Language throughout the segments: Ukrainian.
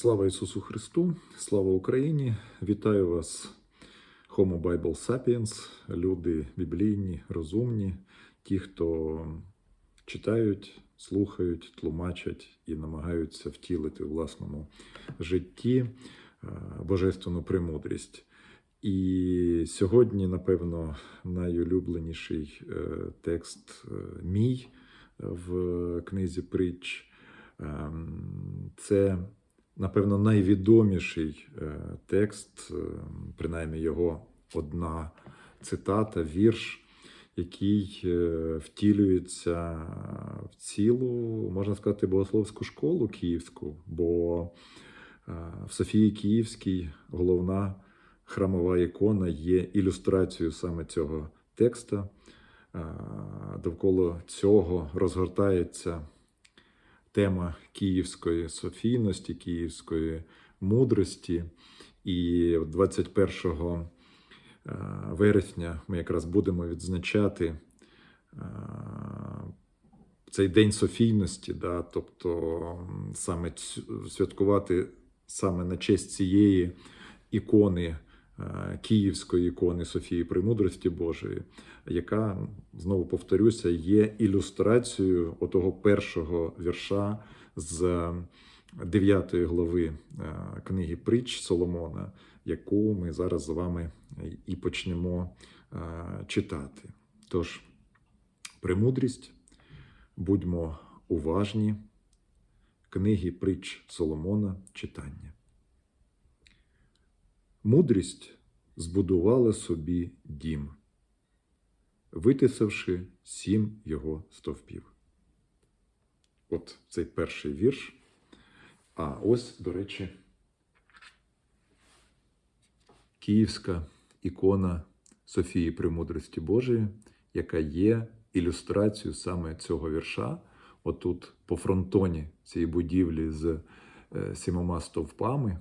Слава Ісусу Христу, слава Україні! Вітаю вас, Homo Bible Sapiens, люди біблійні, розумні, ті, хто читають, слухають, тлумачать і намагаються втілити в власному житті е, божественну премудрість. І сьогодні, напевно, найулюбленіший е, текст е, мій в книзі притч. Ем, Це, напевно, найвідоміший е, текст, е, принаймні його одна цитата, вірш, який е, втілюється в цілу, можна сказати, богословську школу київську, бо в Софії Київській головна храмова ікона є ілюстрацією саме цього текста. Довкола цього розгортається тема київської софійності, київської мудрості. І 21 е, вересня ми якраз будемо відзначати е, цей день софійності, да, тобто саме святкувати саме на честь цієї ікони. Е, Київської ікони Софії Премудрості Божої, яка знову повторюся, є ілюстрацією отого першого вірша з 9 глави е, книги Притч Соломона, яку ми зараз з вами і почнемо е, читати. Тож, премудрість, будьмо уважні, книги Притч Соломона читання. Мудрість збудувала собі дім, витисавши сім його стовпів. От цей перший вірш. А ось, до речі, київська ікона Софії Премудрості Божої, яка є ілюстрацією саме цього вірша. Отут по фронтоні цієї будівлі з е, сімома стовпами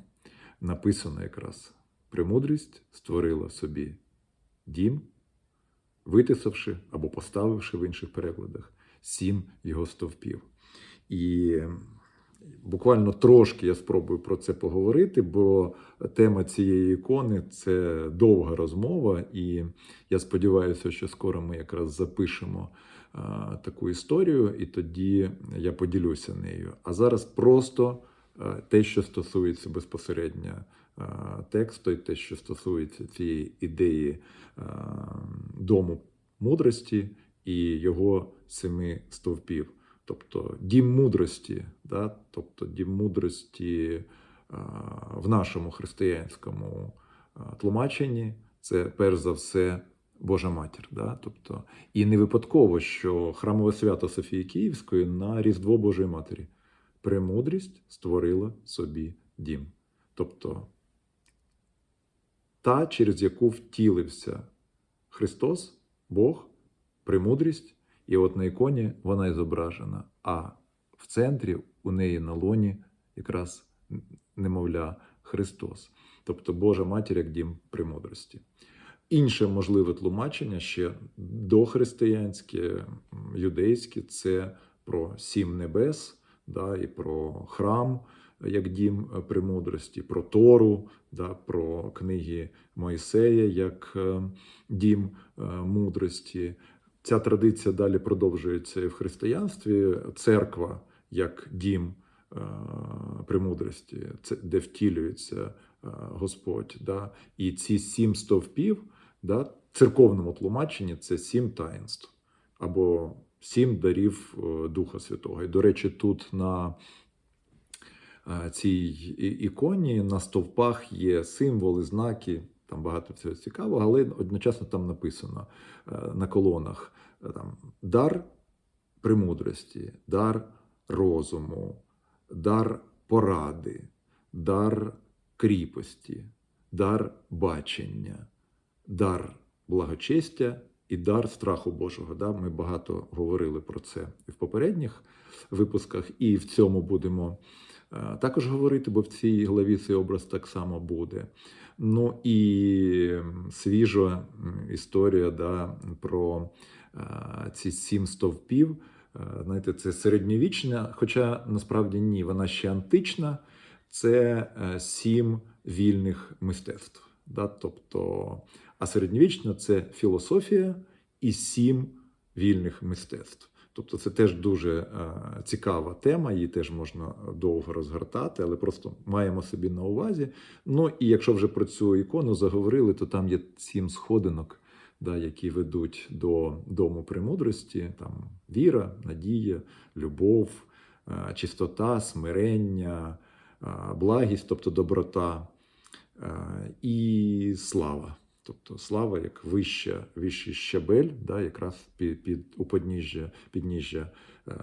написано якраз: Премудрість створила собі дім, витисавши або поставивши в інших перекладах сім його стовпів. І буквально трошки я спробую про це поговорити, бо тема цієї ікони це довга розмова, і я сподіваюся, що скоро ми якраз запишемо таку історію, і тоді я поділюся нею. А зараз просто те, що стосується безпосередньо тексту, і те, що стосується цієї ідеї дому мудрості і його семи стовпів. Тобто дім мудрості, да? тобто дім мудрості в нашому християнському тлумаченні це перш за все Божа матір. Да? Тобто, і не випадково, що храмове свято Софії Київської на Різдво Божої Матері. Премудрість створила собі дім. Тобто та, через яку втілився Христос, Бог, премудрість. І от на іконі вона і зображена, а в центрі у неї на лоні якраз немовля Христос, тобто Божа матір як дім премудрості. Інше можливе тлумачення ще дохристиянське, юдейське це про сім небес, да, і про храм як дім премудрості, про Тору, да, про книги Моїсея як е, дім е, мудрості. Ця традиція далі продовжується і в християнстві. Церква як дім е, премудрості, де втілюється Господь. Да? І ці сім стовпів, да, в церковному тлумаченні це сім таїнств або сім дарів Духа Святого. І, до речі, тут на цій іконі на стовпах є символи, знаки. Там багато всього цікавого, але одночасно там написано е, на колонах е, там, дар премудрості, дар розуму, дар поради, дар кріпості, дар бачення, дар благочестя і дар страху Божого. Да? Ми багато говорили про це і в попередніх випусках, і в цьому будемо е, також говорити, бо в цій главі цей образ так само буде. Ну і свіжа історія да, про е, ці сім стовпів. Е, Знаєте, це середньовічна, хоча насправді ні, вона ще антична. це е, сім вільних мистецтв. Да? Тобто, а середньовічна це філософія і сім вільних мистецтв. Тобто це теж дуже е, цікава тема, її теж можна довго розгортати, але просто маємо собі на увазі. Ну і якщо вже про цю ікону заговорили, то там є сім сходинок, да, які ведуть до дому премудрості: там віра, надія, любов, е, чистота, смирення, е, благість, тобто доброта і слава. Тобто слава як вища, вищий щабель, да, якраз під, під у подніжжя, підніжжя е,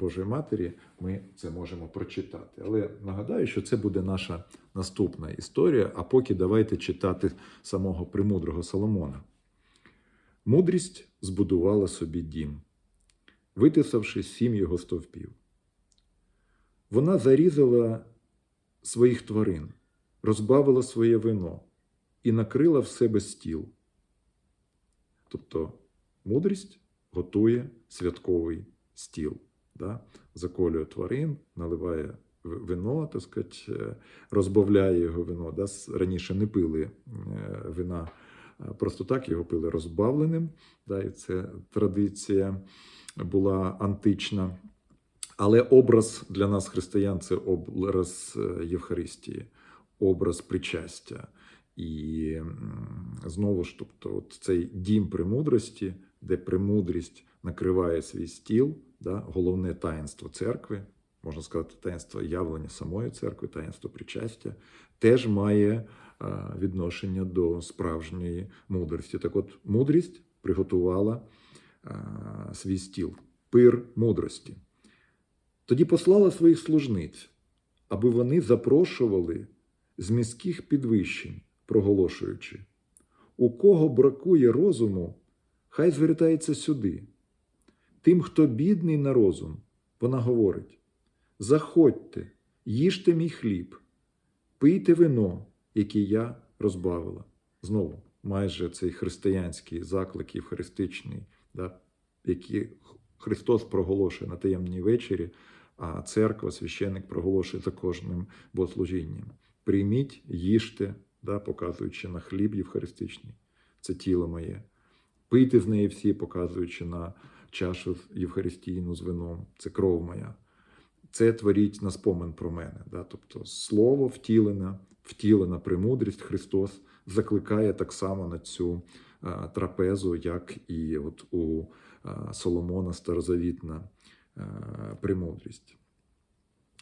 Божої Матері, ми це можемо прочитати. Але нагадаю, що це буде наша наступна історія. А поки давайте читати самого премудрого Соломона. Мудрість збудувала собі дім, витисавши сім його стовпів. Вона зарізала своїх тварин, розбавила своє вино і накрила в себе стіл. Тобто мудрість готує святковий стіл, да? заколює тварин, наливає вино, так сказати, е, розбавляє його вино. Да? Раніше не пили е, вина просто так, його пили розбавленим. Да? І це традиція була антична. Але образ для нас, християн, це образ е, Євхаристії, образ причастя. І знову ж, тобто, от цей дім премудрості, де премудрість накриває свій стіл, да, головне таїнство церкви, можна сказати, таїнство явлення самої церкви, таїнство причастя, теж має відношення до справжньої мудрості. Так от, мудрість приготувала свій стіл, пир мудрості. Тоді послала своїх служниць, аби вони запрошували з міських підвищень, проголошуючи: у кого бракує розуму, хай звертається сюди. Тим, хто бідний на розум, вона говорить: Заходьте, їжте мій хліб, пийте вино, яке я розбавила. Знову, майже цей християнський заклик євхаристичний, да, який Христос проголошує на таємній вечері, а церква, священник проголошує за кожним богослужінням. Прийміть, їжте, да, показуючи на хліб євхаристичний, це тіло моє. Пийте з неї всі, показуючи на чашу євхаристійну з вином, це кров моя. Це творіть на спомин про мене. Да? Тобто слово втілене, втілена премудрість Христос закликає так само на цю а, трапезу, як і от у а, Соломона старозавітна а, премудрість.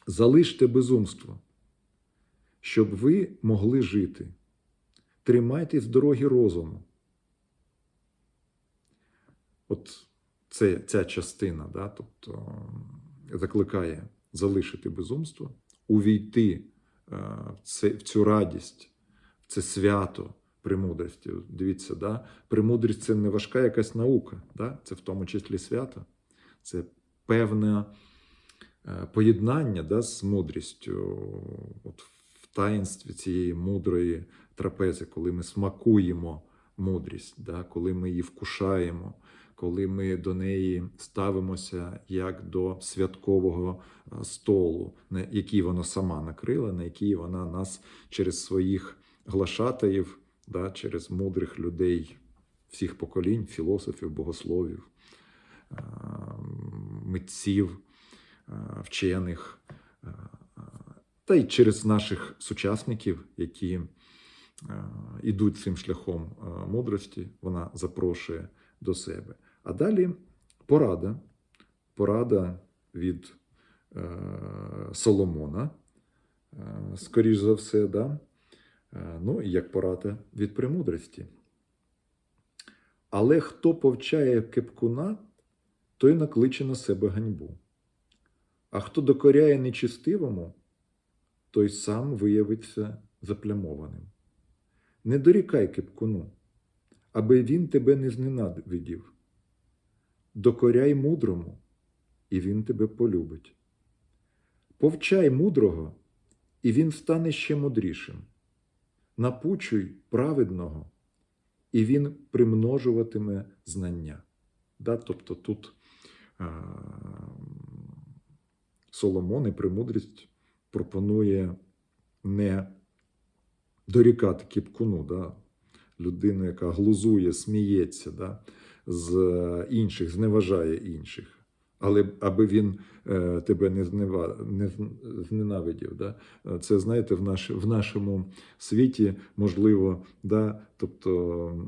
Залиште безумство, щоб ви могли жити. Тримайтесь дороги розуму. От це, ця частина, да, тобто закликає залишити безумство, увійти е, в, це, в цю радість, в це свято премудрості. Дивіться, да? премудрість це не важка якась наука, да? це в тому числі свято, це певне поєднання да, з мудрістю. От таїнстві цієї мудрої трапези, коли ми смакуємо мудрість, да? коли ми її вкушаємо коли ми до неї ставимося як до святкового е, столу, на який вона сама накрила, на який вона нас через своїх глашатаїв, да, через мудрих людей всіх поколінь, філософів, богословів, е, митців, е, вчених, е, та й через наших сучасників, які е, ідуть цим шляхом е, мудрості, вона запрошує до себе. А далі порада. Порада від е, Соломона, е, скоріш за все, да? Е, ну і як порада від премудрості. Але хто повчає кепкуна, той накличе на себе ганьбу. А хто докоряє нечистивому, той сам виявиться заплямованим. Не дорікай кепкуну, аби він тебе не зненавидів. Докоряй мудрому, і він тебе полюбить. Повчай мудрого, і він стане ще мудрішим. Напучуй праведного, і він примножуватиме знання. Да? Тобто тут а, Соломон і премудрість пропонує не дорікати кіпкуну, да? людину, яка глузує, сміється да? з інших, зневажає інших. Але аби він е, тебе не, знева, не зненавидів. Да? Це, знаєте, в, наш, в нашому світі можливо, да? тобто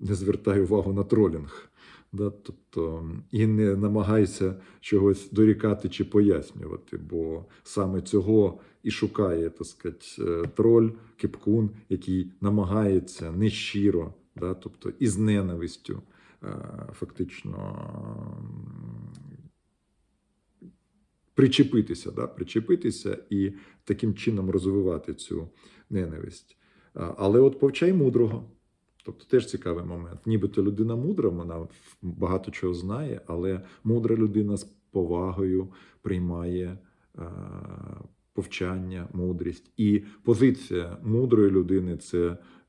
не звертай увагу на тролінг. Да? Тобто, і не намагайся чогось дорікати чи пояснювати, бо саме цього і шукає так сказати, е, троль, кипкун, який намагається нещиро, да? тобто із ненавистю е, фактично причепитися, да? причепитися і таким чином розвивати цю ненависть. Але от повчай мудрого. Тобто теж цікавий момент. Нібито людина мудра, вона багато чого знає, але мудра людина з повагою приймає е, повчання, мудрість. І позиція мудрої людини це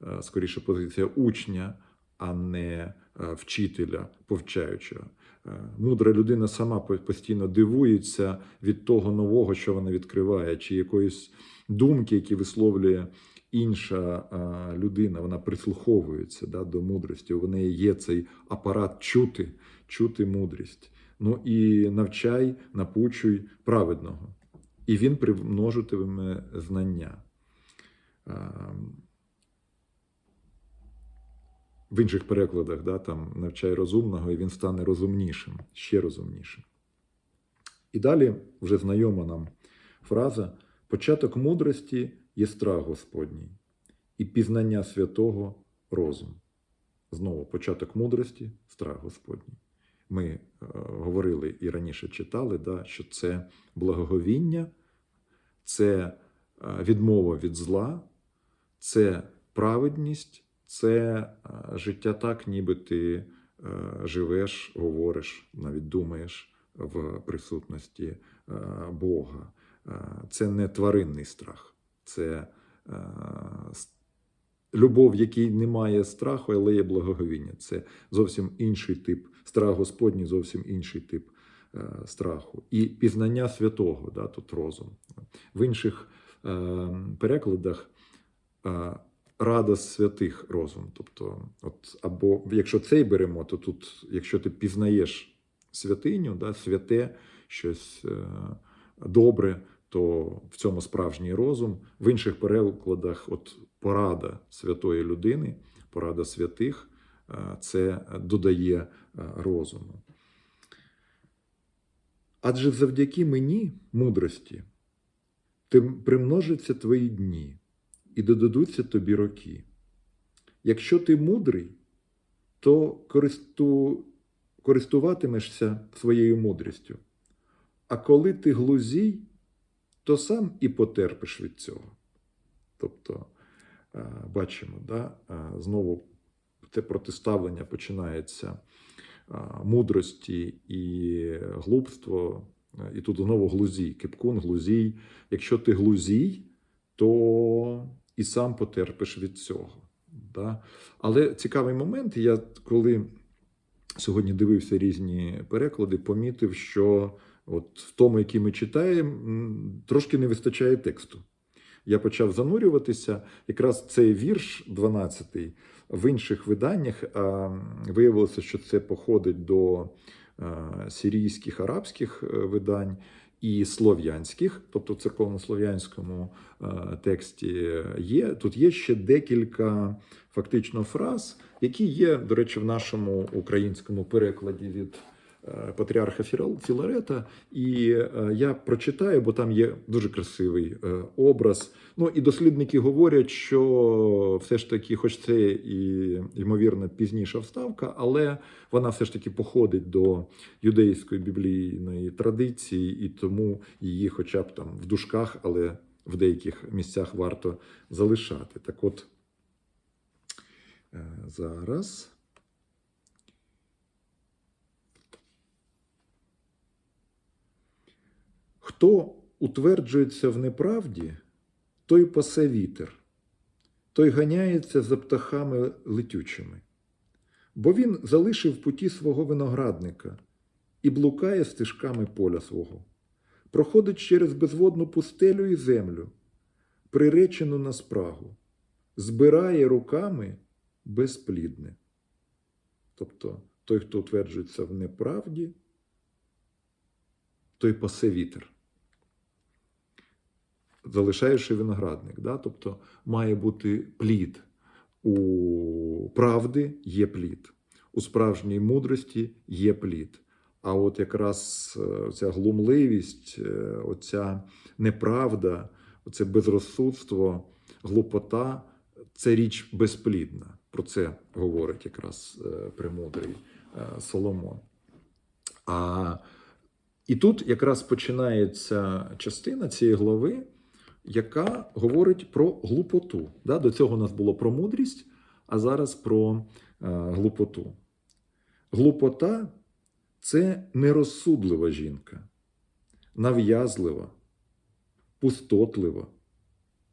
е, скоріше позиція учня, а не е, вчителя, повчаючого. Е, Мудра людина сама постійно дивується від того нового, що вона відкриває, чи якоїсь думки, які висловлює інша людина, вона прислуховується да, до мудрості. У неї є цей апарат чути, чути мудрість. Ну і навчай, напучуй праведного. І він примножитиме знання. В інших перекладах да, там навчай розумного, і він стане розумнішим, ще розумнішим. І далі вже знайома нам фраза: початок мудрості є страх Господній, і пізнання святого розум. Знову початок мудрості страх Господній. Ми е, говорили і раніше читали, да, що це благоговіння, це е, відмова від зла, це праведність, це е, життя так, ніби ти е, живеш, говориш, навіть думаєш в присутності е, Бога. Е, Це не тваринний страх, це е, любов, в якій немає страху, але є благоговіння. Це зовсім інший тип страх Господній, зовсім інший тип е, страху. І пізнання святого, да, тут розум. В інших е, перекладах е, рада святих розум. Тобто, от, або якщо цей беремо, то тут, якщо ти пізнаєш святиню, да, святе, щось е, добре, то в цьому справжній розум. В інших перекладах, от порада святої людини, порада святих, е, це додає е, розуму. Адже завдяки мені, мудрості, тим примножаться твої дні і додадуться тобі роки. Якщо ти мудрий, то користу... користуватимешся своєю мудрістю. А коли ти глузій, то сам і потерпиш від цього. Тобто, е, бачимо, да? е, знову те протиставлення починається е, мудрості і глупство. І тут знову глузій, кипкун, глузій. Якщо ти глузій, то і сам потерпиш від цього. Да? Але цікавий момент, я коли сьогодні дивився різні переклади, помітив, що от в тому, який ми читаємо, трошки не вистачає тексту. Я почав занурюватися. Якраз цей вірш, 12 в інших виданнях виявилося, що це походить до а, сирійських арабських е, видань і слов'янських, тобто в церковнослов'янському е, тексті є. Тут є ще декілька фактично фраз, які є, до речі, в нашому українському перекладі від е, патріарха Фірал- Філарета. І е, я прочитаю, бо там є дуже красивий е, образ. Ну і дослідники говорять, що все ж таки, хоч це і ймовірно пізніша вставка, але вона все ж таки походить до юдейської біблійної традиції, і тому її, хоча б там в дужках, але в деяких місцях варто залишати. Так от е, зараз. Хто утверджується в неправді, той пасе вітер, той ганяється за птахами летючими. Бо він залишив путі свого виноградника і блукає стежками поля свого. проходить через безводну пустелю і землю, приречену на спрагу, збирає руками безплідне. Тобто той, хто утверджується в неправді, той пасе вітер. Залишаючи виноградник. Да? Тобто має бути плід. У правди є плід, у справжній мудрості є плід. А от якраз е, ця глумливість, е, оця неправда, оце безрозсудство, глупота це річ безплідна. Про це говорить якраз е, премудрий Соломон. А, і тут якраз починається частина цієї глави, яка говорить про глупоту. Да? До цього у нас було про мудрість, а зараз про е, глупоту. Глупота це нерозсудлива жінка, нав'язлива, пустотлива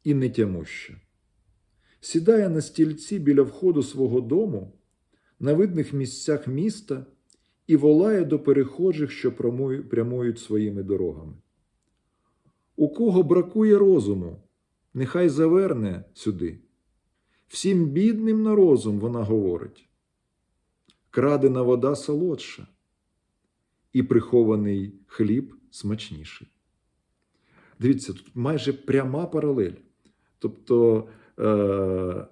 і нетямуща. Сідає на стільці біля входу свого дому, на видних місцях міста і волає до перехожих, що прямують своїми дорогами. У кого бракує розуму, нехай заверне сюди. Всім бідним на розум вона говорить. Крадена вода солодша, і прихований хліб смачніший. Дивіться, тут майже пряма паралель. Тобто е-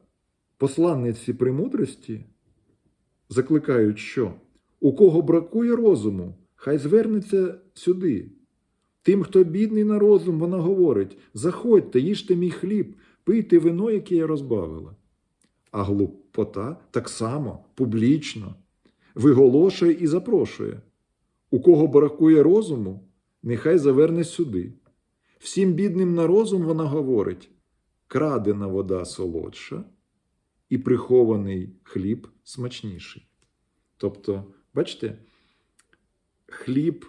посланниці премудрості закликають, що у кого бракує розуму, хай звернеться сюди. Тим, хто бідний на розум, вона говорить: заходьте, їжте мій хліб, пийте вино, яке я розбавила. А глупота так само публічно виголошує і запрошує. У кого бракує розуму, нехай заверне сюди. Всім бідним на розум вона говорить: крадена вода солодша і прихований хліб смачніший. Тобто, бачите, хліб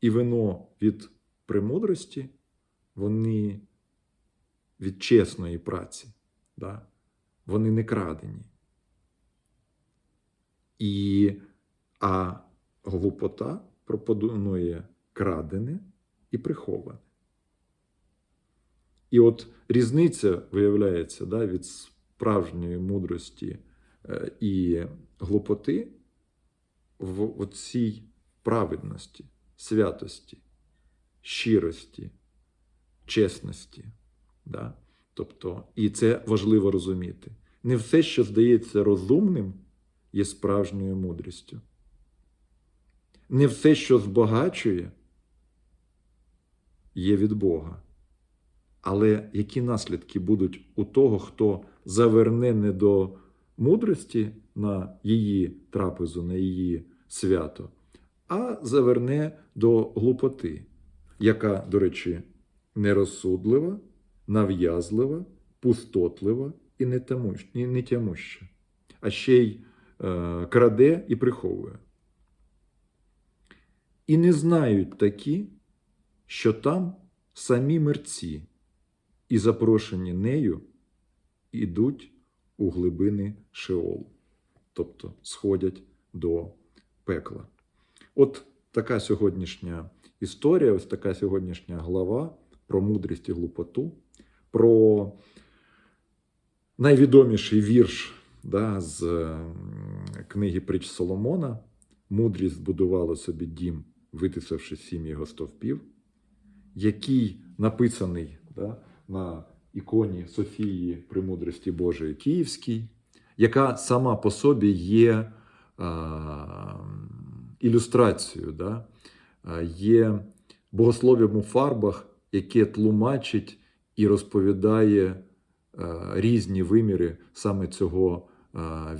і вино від премудрості, вони від чесної праці, да? вони не крадені. І, а глупота пропонує крадене і приховане. І от різниця виявляється да, від справжньої мудрості е, і глупоти в оцій праведності, святості, щирості, чесності. Да? Тобто, і це важливо розуміти. Не все, що здається розумним, є справжньою мудрістю. Не все, що збагачує, є від Бога. Але які наслідки будуть у того, хто заверне не до мудрості на її трапезу, на її свято, а заверне до глупоти, яка, до речі, нерозсудлива, нав'язлива, пустотлива і нетямущ- і нетямуща, а ще й е, краде і приховує. І не знають такі, що там самі мерці, і запрошені нею ідуть у глибини Шеолу, тобто сходять до пекла. От така сьогоднішня історія, ось така сьогоднішня глава про мудрість і глупоту, про найвідоміший вірш да, з книги Притч Соломона. Мудрість збудувала собі дім, витисавши сім його стовпів, який написаний да, на іконі Софії Премудрості Божої Київській, яка сама по собі є а, ілюстрацією, да, є богослов'ям у фарбах, яке тлумачить і розповідає різні виміри саме цього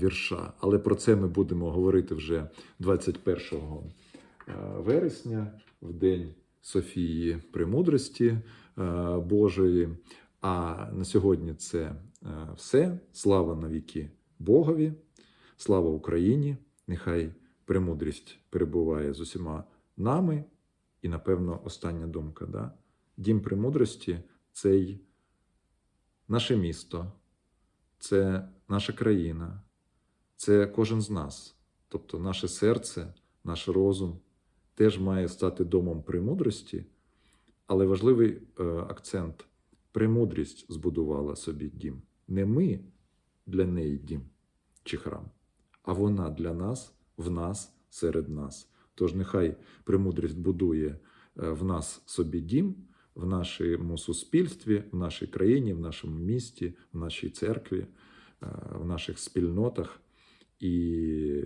вірша. Але про це ми будемо говорити вже 21 вересня, в день Софії Премудрості Божої. А на сьогодні це е, все. Слава навіки Богові, слава Україні! Нехай премудрість перебуває з усіма нами. І, напевно, остання думка. Да? Дім премудрості це й наше місто, це наша країна, це кожен з нас. Тобто наше серце, наш розум теж має стати домом премудрості, Але важливий е, акцент: премудрість збудувала собі дім. Не ми для неї дім чи храм, а вона для нас, в нас, серед нас. Тож нехай премудрість будує е, в нас собі дім, в нашому суспільстві, в нашій країні, в нашому місті, в нашій церкві, е, в наших спільнотах. І...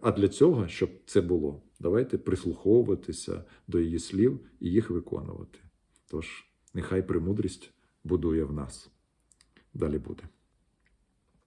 А для цього, щоб це було, давайте прислуховуватися до її слів і їх виконувати. Тож, нехай премудрість будує в нас. Далі буде.